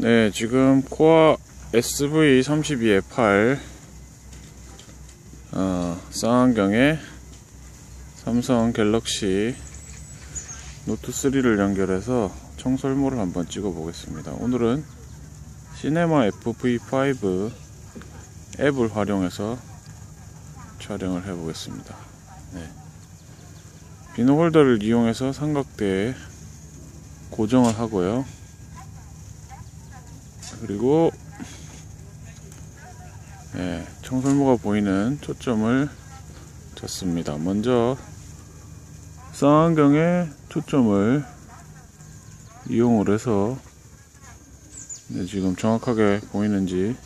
네, 지금 코아 SV32의 8 어, 쌍안경에 삼성 갤럭시 노트 3를 연결해서 청설모를 한번 찍어 보겠습니다. 오늘은 시네마 FV5 앱을 활용해서 촬영을 해 보겠습니다. 네. 비누 홀더를 이용해서 삼각대에 고정을 하고요. 그리고 예, 청설모가 보이는 초점을 잡습니다. 먼저 쌍안경에 초점을 이용을 해서 네, 지금 정확하게 보이는지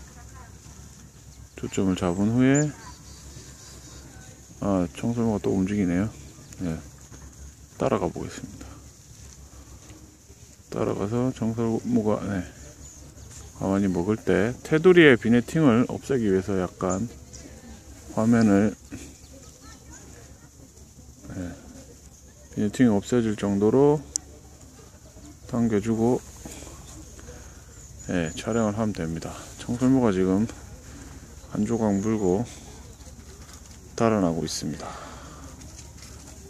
초점을 잡은 후에 아, 청설모가 또 움직이네요. 네, 따라가 보겠습니다. 따라가서 청설모가 네, 가만히 먹을 때 테두리의 비네팅을 없애기 위해서 약간 화면을 네, 비네팅이 없어질 정도로 당겨주고 네, 촬영을 하면 됩니다. 청설모가 지금 한 조각 물고 달아나고 있습니다.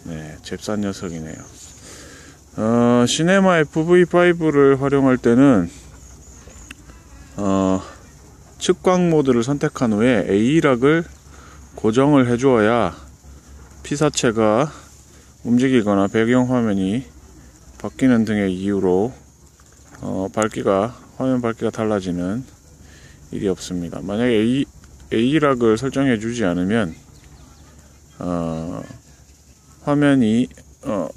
네, 잽싼 녀석이네요. 어, 시네마 FV5를 활용할 때는 어, 측광 모드를 선택한 후에 A락을 고정을 해주어야 피사체가 움직이거나 배경 화면이 바뀌는 등의 이유로 어, 밝기가 화면 밝기가 달라지는 일이 없습니다. 만약에 A, A락을 설정해 주지 않으면 어, 화면이 어,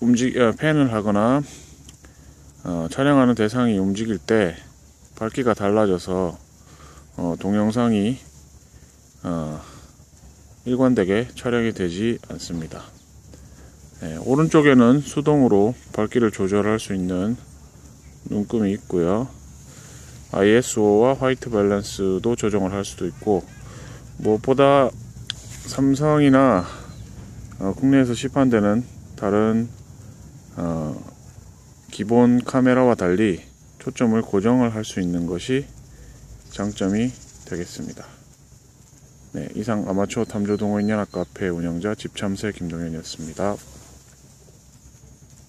움직 어, 펜을 하거나 어, 촬영하는 대상이 움직일 때 밝기가 달라져서 어, 동영상이 어, 일관되게 촬영이 되지 않습니다. 네, 오른쪽에는 수동으로 밝기를 조절할 수 있는 눈금이 있고요. ISO와 화이트 밸런스도 조정을 할 수도 있고 무엇보다 삼성이나 어, 국내에서 시판되는 다른 어, 기본 카메라와 달리 초점을 고정을 할 수 있는 것이 장점이 되겠습니다. 네, 이상 아마추어 탐조 동호인 연합 카페 운영자 집참새 김동현이었습니다.